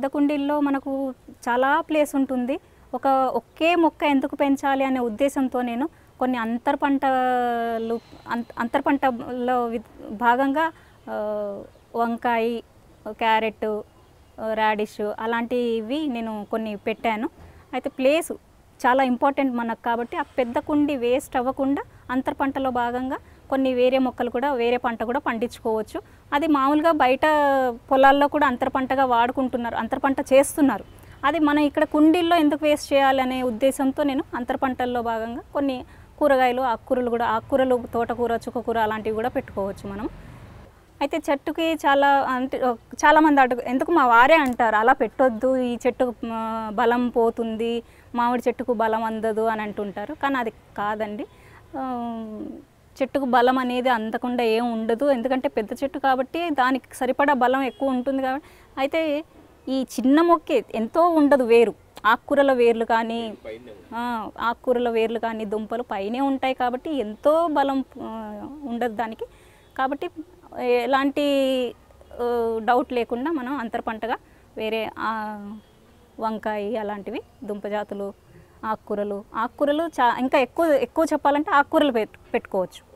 పెద్ద కుండీల్లో మనకు చాలా ప్లేస్ ఉంటుంది. ఒక ఒకే మొక్క ఎందుకు పెంచాలి అనే ఉద్దేశంతో నేను కొన్ని అంతర్ పంటలు అంతర్ పంటలో భాగంగా వంకాయ క్యారెట్ రాడిష్ అలాంటివి నేను కొన్ని పెట్టాను. అయితే ప్లేస్ చాలా ఇంపార్టెంట్ మనకు కాబట్టి ఆ పెద్ద కుండి వేస్ట్ అవ్వకుండా అంతర్ పంటలో భాగంగా కొన్ని వేరే మొక్కలు కూడా వేరే పంట కూడా పండించుకోవచ్చు. అది మామూలుగా బయట పొలాల్లో కూడా అంతర పంటగా వాడుకుంటున్నారు అంతర పంట చేస్తున్నారు. అది మనం ఇక్కడ కుండీల్లో ఎందుకు వేస్ట్ చేయాలనే ఉద్దేశంతో నేను అంతర పంటల్లో భాగంగా కొన్ని కూరగాయలు ఆకుకూరలు కూడా ఆకుకూరలు తోటకూర చుక్కకూర అలాంటివి కూడా పెట్టుకోవచ్చు మనం. అయితే చెట్టుకి చాలా అంటే చాలామంది అటు అడుగు ఎందుకు మా వారే అంటారు అలా పెట్టొద్దు ఈ చెట్టుకు బలం పోతుంది మామిడి చెట్టుకు బలం అందదు అని అంటుంటారు. కానీ అది కాదండి. చెట్టుకు బలం అనేది అందకుండా ఏం ఉండదు. ఎందుకంటే పెద్ద చెట్టు కాబట్టి దానికి సరిపడా బలం ఎక్కువ ఉంటుంది కాబట్టి. అయితే ఈ చిన్న మొక్కే ఎంతో ఉండదు వేరు. ఆకుకూరల వేర్లు కానీ ఆకుకూరల వేర్లు కానీ దుంపలు పైనే ఉంటాయి కాబట్టి ఎంతో బలం ఉండదు దానికి. కాబట్టి ఎలాంటి డౌట్ లేకుండా మనం అంతర పంటగా వేరే వంకాయ అలాంటివి దుంపజాతులు ఆకుకూరలు. ఆకుకూరలు చా ఇంకా ఎక్కువ ఎక్కువ చెప్పాలంటే ఆకుకూరలు పెట్టు పెట్టుకోవచ్చు.